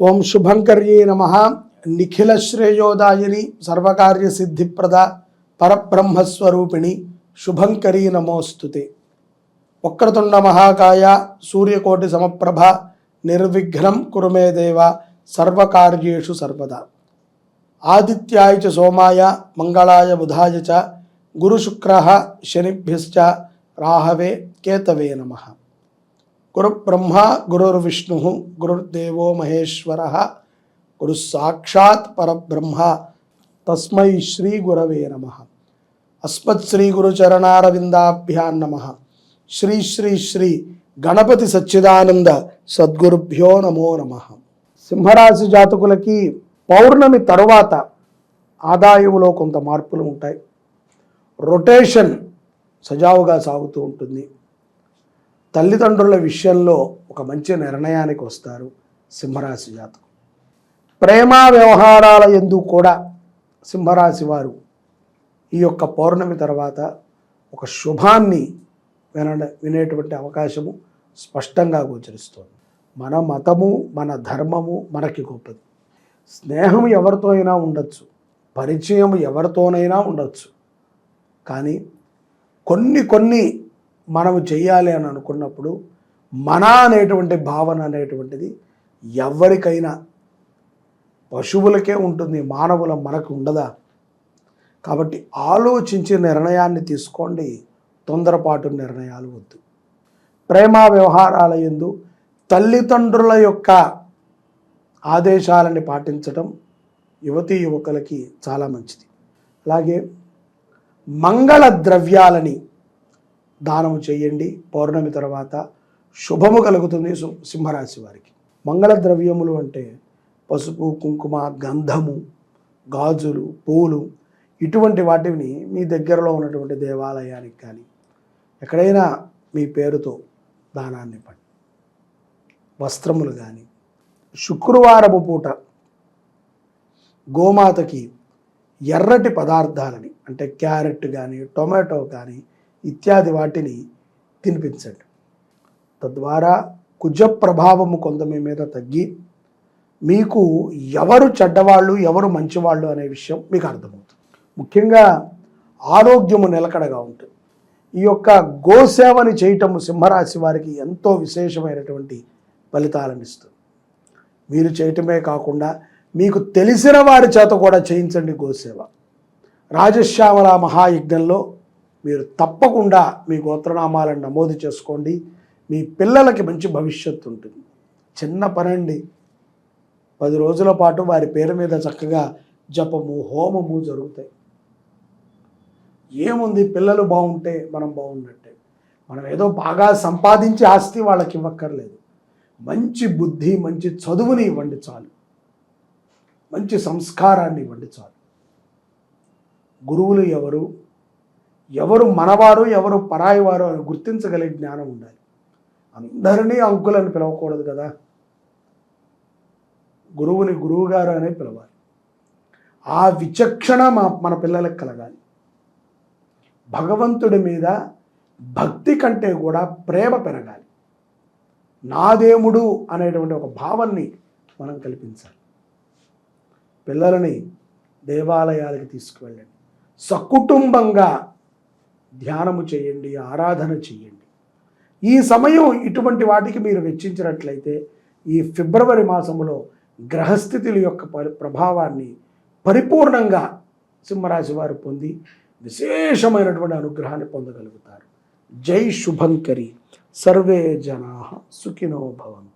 ఓం శుభంకర్యే నమ. నిఖిల శ్రేయోదాయిని సర్వకార్య సిద్ధిప్రద పరబ్రహ్మస్వరూపిణి శుభంకరీ నమోస్తుతే. వక్రతుండ మహాకాయ సూర్యకోటి సమప్రభ నిర్విఘ్నం కురుమే దేవ సర్వకార్యేషు సర్వదా. ఆదిత్యాయ చ సోమాయ మంగళాయ బుధాయ చ గురుశుక్ర శనిభ్యశ్చ రాహవే కేతవే నమః. గురు బ్రహ్మ గురుర్విష్ణు గురుర్దేవో మహేశ్వర గురు సాక్షాత్ పరబ్రహ్మ తస్మై శ్రీ గురవే నమ అస్మత్ శ్రీ గురుచరణారవిందాభ్యాన్ నమ శ్రీ శ్రీ శ్రీ గణపతి సచ్చిదానంద సద్గురుభ్యో నమో నమ సింహరాశి జాతకులకి పౌర్ణమి తరువాత ఆదాయములో కొంత మార్పులు ఉంటాయి. రొటేషన్ సజావుగా సాగుతూ ఉంటుంది. తల్లిదండ్రుల విషయంలో ఒక మంచి నిర్ణయానికి వస్తారు సింహరాశి జాతకం. ప్రేమ వ్యవహారాల ఎందు కూడా సింహరాశి వారు ఈ యొక్క పౌర్ణమి తర్వాత ఒక శుభాన్ని విన వినేటువంటి అవకాశము స్పష్టంగా గోచరిస్తుంది. మన మతము మన ధర్మము మనకి గొప్పది. స్నేహం ఎవరితో అయినా ఉండొచ్చు పరిచయం ఎవరితోనైనా ఉండొచ్చు. కానీ కొన్ని కొన్ని మనము చెయ్యాలి అని అనుకున్నప్పుడు మన అనేటువంటి భావన అనేటువంటిది ఎవరికైనా పశువులకే ఉంటుంది మానవుల మనకు ఉండదా? కాబట్టి ఆలోచించి నిర్ణయాన్ని తీసుకోండి తొందరపాటు నిర్ణయాలు వద్దు. ప్రేమ వ్యవహారాల ఎందు తల్లిదండ్రుల యొక్క ఆదేశాలని పాటించటం యువతీ యువకులకి చాలా మంచిది. అలాగే మంగళ ద్రవ్యాలని దానము చేయండి. పౌర్ణమి తర్వాత శుభము కలుగుతుంది సు- సింహరాశి వారికి. మంగళ ద్రవ్యములు అంటే పసుపు కుంకుమ గంధము గాజులు పూలు ఇటువంటి వాటిని మీ దగ్గరలో ఉన్నటువంటి దేవాలయానికి కానీ ఎక్కడైనా మీ పేరుతో దానాన్ని ఇవ్వండి వస్త్రములు కానీ శుక్రవారము పూట గోమాతకి ఎర్రటి పదార్థాలని అంటే క్యారెట్ కానీ టొమాటో కానీ ఇత్యాది వాటిని తినిపించండి. తద్వారా కుజ ప్రభావము కొంత మీ మీద తగ్గి మీకు ఎవరు చెడ్డవాళ్ళు ఎవరు మంచివాళ్ళు అనే విషయం మీకు అర్థమవుతుంది. ముఖ్యంగా ఆరోగ్యము నిలకడగా ఉంటుంది. ఈ యొక్క గోసేవని చేయటము సింహరాశి వారికి ఎంతో విశేషమైనటువంటి ఫలితాలను ఇస్తుంది. మీరు చేయటమే కాకుండా మీకు తెలిసిన వారి చేత కూడా చేయించండి గోసేవ. రాజశ్యామల మహాయజ్ఞంలో మీరు తప్పకుండా మీ గోత్రనామాలను నమోదు చేసుకోండి. మీ పిల్లలకి మంచి భవిష్యత్తు ఉంటుంది. చిన్న పనండి. పది రోజుల పాటు వారి పేరు మీద చక్కగా జపము హోమము జరుగుతాయి. ఏముంది? పిల్లలు బాగుంటే మనం బాగున్నట్టే. మనం ఏదో బాగా సంపాదించి ఆస్తి వాళ్ళకి ఇవ్వక్కర్లేదు. మంచి బుద్ధి మంచి చదువుని ఇవ్వండి చాలు. మంచి సంస్కారాన్ని ఇవ్వండి చాలు. గురువులు ఎవరు? ఎవరు మనవారు ఎవరు పరాయివారు అని గుర్తించగలిగే జ్ఞానం ఉండాలి. అందరినీ అంకులని పిలవకూడదు కదా. గురువుని గురువుగారు అనే పిలవాలి. ఆ విచక్షణ మా మన పిల్లలకు కలగాలి. భగవంతుడి మీద భక్తి కంటే కూడా ప్రేమ పెరగాలి. నాదేముడు అనేటువంటి ఒక భావాన్ని మనం కల్పించాలి. పిల్లలని దేవాలయాలకి తీసుకువెళ్ళండి. సకుటుంబంగా ధ్యానము చేయండి ఆరాధన చేయండి. ఈ సమయం ఇటువంటి వాటికి మీరు వెచ్చించినట్లయితే ఈ ఫిబ్రవరి మాసంలో గ్రహస్థితుల యొక్క ప్రభావాన్ని పరిపూర్ణంగా సింహరాశి వారు పొంది విశేషమైనటువంటి అనుగ్రహాన్ని పొందగలుగుతారు. జై శుభంకరి. సర్వే జనా సుఖినో భవంతు.